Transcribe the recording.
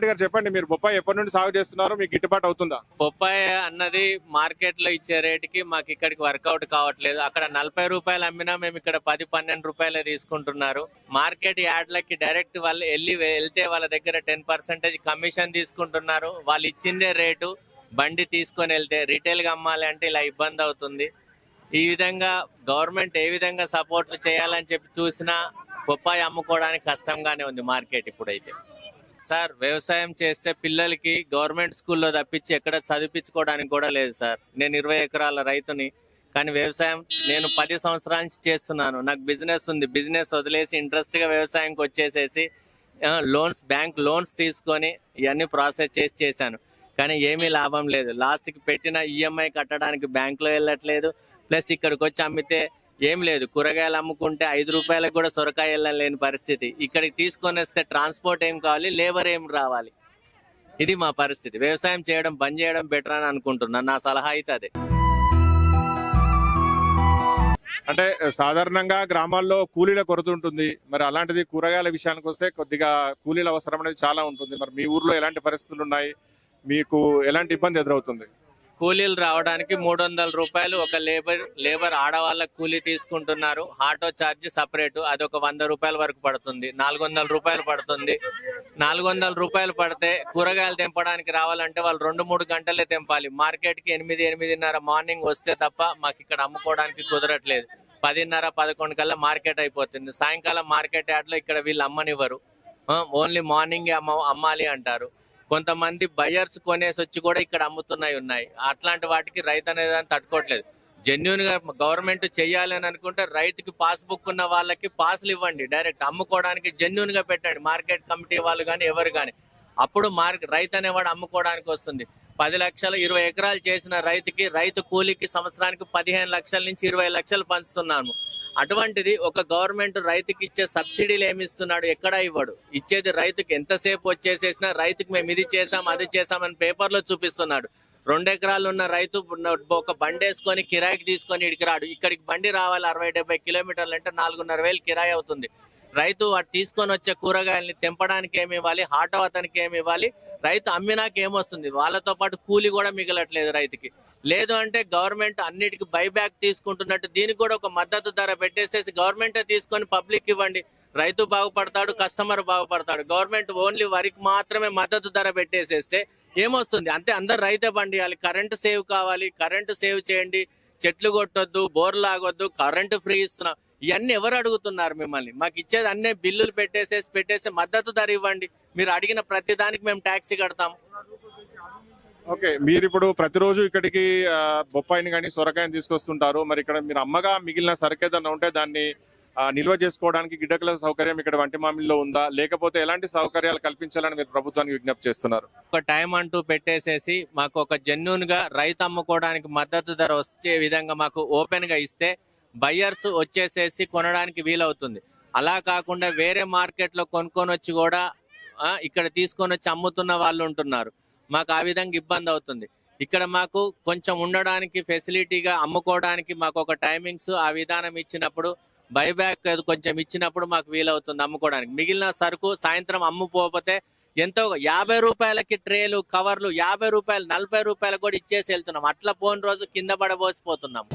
రెడ్డి గారు చెప్పండి మీరు బొప్పాయి ఎప్పటి నుండి సాగు చేస్తున్నారు మీకు గిట్టుబాటు అవుతుందా? బొప్పాయి అన్నది మార్కెట్లో ఇచ్చే రేటుకి మాకు ఇక్కడికి వర్కౌట్ కావట్లేదు. అక్కడ నలభై రూపాయలు అమ్మినా మేము ఇక్కడ పది పన్నెండు రూపాయలే తీసుకుంటున్నారు. మార్కెట్ యాడ్లకి డైరెక్ట్ వాళ్ళు వెళ్ళి వెళ్తే వాళ్ళ దగ్గర టెన్ పర్సెంటేజ్ కమిషన్ తీసుకుంటున్నారు. వాళ్ళు ఇచ్చిందే రేటు బండి తీసుకొని వెళ్తే రిటైల్గా అమ్మాలి అంటే ఇలా ఇబ్బంది అవుతుంది. ఈ విధంగా గవర్నమెంట్ ఏ విధంగా సపోర్ట్ చేయాలని చెప్పి చూసినా బొప్పాయి అమ్ముకోవడానికి కష్టంగానే ఉంది మార్కెట్ ఇప్పుడైతే. సార్ వ్యవసాయం చేస్తే పిల్లలకి గవర్నమెంట్ స్కూల్లో తప్పించి ఎక్కడ చదివించుకోవడానికి కూడా లేదు సార్. నేను ఇరవై ఎకరాల రైతుని కానీ వ్యవసాయం నేను పది సంవత్సరాల నుంచి చేస్తున్నాను. నాకు బిజినెస్ ఉంది. బిజినెస్ వదిలేసి ఇంట్రెస్ట్గా వ్యవసాయంకి వచ్చేసేసి లోన్స్ బ్యాంక్ లోన్స్ తీసుకొని ఇవన్నీ ప్రాసెస్ చేసి చేశాను. కానీ ఏమీ లాభం లేదు. లాస్ట్కి పెట్టిన ఈఎంఐ కట్టడానికి బ్యాంకులో వెళ్ళట్లేదు. ప్లస్ ఇక్కడికి వచ్చి అమ్మితే ఏం లేదు. కూరగాయలు అమ్ముకుంటే ఐదు రూపాయలకు కూడా సొరకాయ లేని పరిస్థితి. ఇక్కడికి తీసుకొని వస్తే ట్రాన్స్పోర్ట్ ఏం కావాలి లేబర్ ఏం రావాలి? ఇది మా పరిస్థితి. వ్యవసాయం చేయడం బంద్ చేయడం బెటర్ అని అనుకుంటున్నాను నా సలహా అయితే అదే. అంటే సాధారణంగా గ్రామాల్లో కూలీల కొరత ఉంటుంది. మరి అలాంటిది కూరగాయల విషయానికి వస్తే కొద్దిగా కూలీల అవసరం అనేది చాలా ఉంటుంది. మరి మీ ఊర్లో ఎలాంటి పరిస్థితులు ఉన్నాయి? మీకు ఎలాంటి ఇబ్బంది ఎదురవుతుంది? కూలీలు రావడానికి మూడు వందల రూపాయలు ఒక లేబర్ లేబర్ ఆడవాళ్ళ కూలీ తీసుకుంటున్నారు. Auto charge separate. అది ఒక వంద రూపాయల వరకు పడుతుంది. నాలుగు వందల రూపాయలు పడుతుంది. నాలుగు వందల రూపాయలు పడితే కూరగాయలు తెంపడానికి రావాలంటే వాళ్ళు రెండు మూడు గంటలే తెంపాలి. మార్కెట్కి ఎనిమిది ఎనిమిదిన్నర మార్నింగ్ వస్తే తప్ప మాకు ఇక్కడ అమ్ముకోవడానికి కుదరట్లేదు. పదిన్నర పదకొండు కల్లా మార్కెట్ అయిపోతుంది. సాయంకాలం మార్కెట్ యార్డ్లో ఇక్కడ వీళ్ళు అమ్మనివ్వరు. ఓన్లీ మార్నింగ్ అమ్మ అమ్మాలి అంటారు. కొంతమంది బయర్స్ కొనేసి వచ్చి కూడా ఇక్కడ అమ్ముతున్నాయి ఉన్నాయి. అట్లాంటి వాటికి రైతు అనేది తట్టుకోవట్లేదు. జెన్యున్గా గవర్నమెంట్ చేయాలని అనుకుంటే రైతుకి పాస్ బుక్ ఉన్న వాళ్ళకి పాస్లు ఇవ్వండి. డైరెక్ట్ అమ్ముకోవడానికి జెన్యున్గా పెట్టండి. మార్కెట్ కమిటీ వాళ్ళు కానీ ఎవరు కానీ అప్పుడు మార్కెట్ రైతు అనేవాడు అమ్ముకోవడానికి వస్తుంది. పది లక్షలు ఇరవై ఎకరాలు చేసిన రైతుకి రైతు కూలీకి సంవత్సరానికి పదిహేను లక్షల నుంచి ఇరవై లక్షలు పంచుతున్నాము. అటువంటిది ఒక గవర్నమెంట్ రైతుకి ఇచ్చే సబ్సిడీలు ఏమి ఇస్తున్నాడు? ఎక్కడా ఇవ్వడు? ఇచ్చేది రైతుకి. ఎంతసేపు వచ్చేసేసినా రైతుకి మేము ఇది చేసాం అది చేసామని పేపర్లో చూపిస్తున్నాడు. రెండు ఎకరాలు ఉన్న రైతు ఒక బండి వేసుకొని కిరాయికి తీసుకొని ఇక్కడికి రాడు. ఇక్కడికి బండి రావాలి అరవై డెబ్బై కిలోమీటర్లు అంటే నాలుగున్నర వేలు కిరాయి అవుతుంది. రైతు వాడు తీసుకొని వచ్చే కూరగాయల్ని తెంపడానికి ఏమి ఇవ్వాలి? ఆటో అతనికి ఏమి ఇవ్వాలి? రైతు అమ్మినాక ఏమొస్తుంది వాళ్ళతో పాటు కూలి కూడా మిగలట్లేదు రైతుకి. లేదు అంటే గవర్నమెంట్ అన్నిటికి బైబ్యాక్ తీసుకుంటున్నట్టు దీనికి కూడా ఒక మద్దతు ధర పెట్టేసేసి గవర్నమెంటే తీసుకొని పబ్లిక్ ఇవ్వండి. రైతు బాగుపడతాడు కస్టమర్ బాగుపడతాడు. గవర్నమెంట్ ఓన్లీ వరికి మాత్రమే మద్దతు ధర పెట్టేసేస్తే ఏమొస్తుంది? అంతే అందరు రైతే పండియాలి. కరెంటు సేవ్ కావాలి కరెంటు సేవ్ చేయండి. చెట్లు కొట్టొద్దు బోర్లు ఆగొద్దు కరెంటు ఫ్రీ ఇస్తున్నాం. ఇవన్నీ ఎవరు అడుగుతున్నారు మిమ్మల్ని? మాకు ఇచ్చేది అన్నీ బిల్లులు పెట్టేసేసి పెట్టేసి మద్దతు ధర ఇవ్వండి. మీరు అడిగిన ప్రతి దానికి మేము ట్యాక్సీ కడతాం. ఓకే మీరు ఇప్పుడు ప్రతిరోజు ఇక్కడికి బొప్పాయిని కానీ సొరకాయని తీసుకొస్తుంటారు. మరి ఇక్కడ మీరు అమ్మగా మిగిలిన సరుకు ఏదైనా ఉంటే దాన్ని నిల్వ చేసుకోవడానికి గిడ్డకల సౌకర్యం ఇక్కడ వంటి మామిల్లో ఉందా? లేకపోతే ఎలాంటి సౌకర్యాలు కల్పించాలని మీరు ప్రభుత్వానికి విజ్ఞప్తి చేస్తున్నారు? ఒక టైం అంటూ పెట్టేసేసి మాకు ఒక జెన్యున్గా రైతు అమ్ముకోవడానికి మద్దతు ధర వచ్చే విధంగా మాకు ఓపెన్గా ఇస్తే బయ్యర్స్ వచ్చేసేసి కొనడానికి వీలవుతుంది. అలా కాకుండా వేరే మార్కెట్లో కొనుక్కొని వచ్చి కూడా ఇక్కడ తీసుకొని వచ్చి అమ్ముతున్న వాళ్ళు ఉంటున్నారు. మాకు ఆ విధంగా ఇబ్బంది అవుతుంది. ఇక్కడ మాకు కొంచెం ఉండడానికి ఫెసిలిటీగా అమ్ముకోవడానికి మాకు ఒక టైమింగ్స్ ఆ విధానం ఇచ్చినప్పుడు బైబ్యాక్ కొంచెం ఇచ్చినప్పుడు మాకు వీలవుతుంది అమ్ముకోవడానికి. మిగిలిన సరుకు సాయంత్రం అమ్ముకోకపోతే ఎంతో యాభై రూపాయలకి ట్రేలు కవర్లు యాభై రూపాయలు నలభై రూపాయలు కూడా ఇచ్చేసి వెళ్తున్నాం. అట్లా పోని రోజు కింద పడబోసిపోతున్నాం.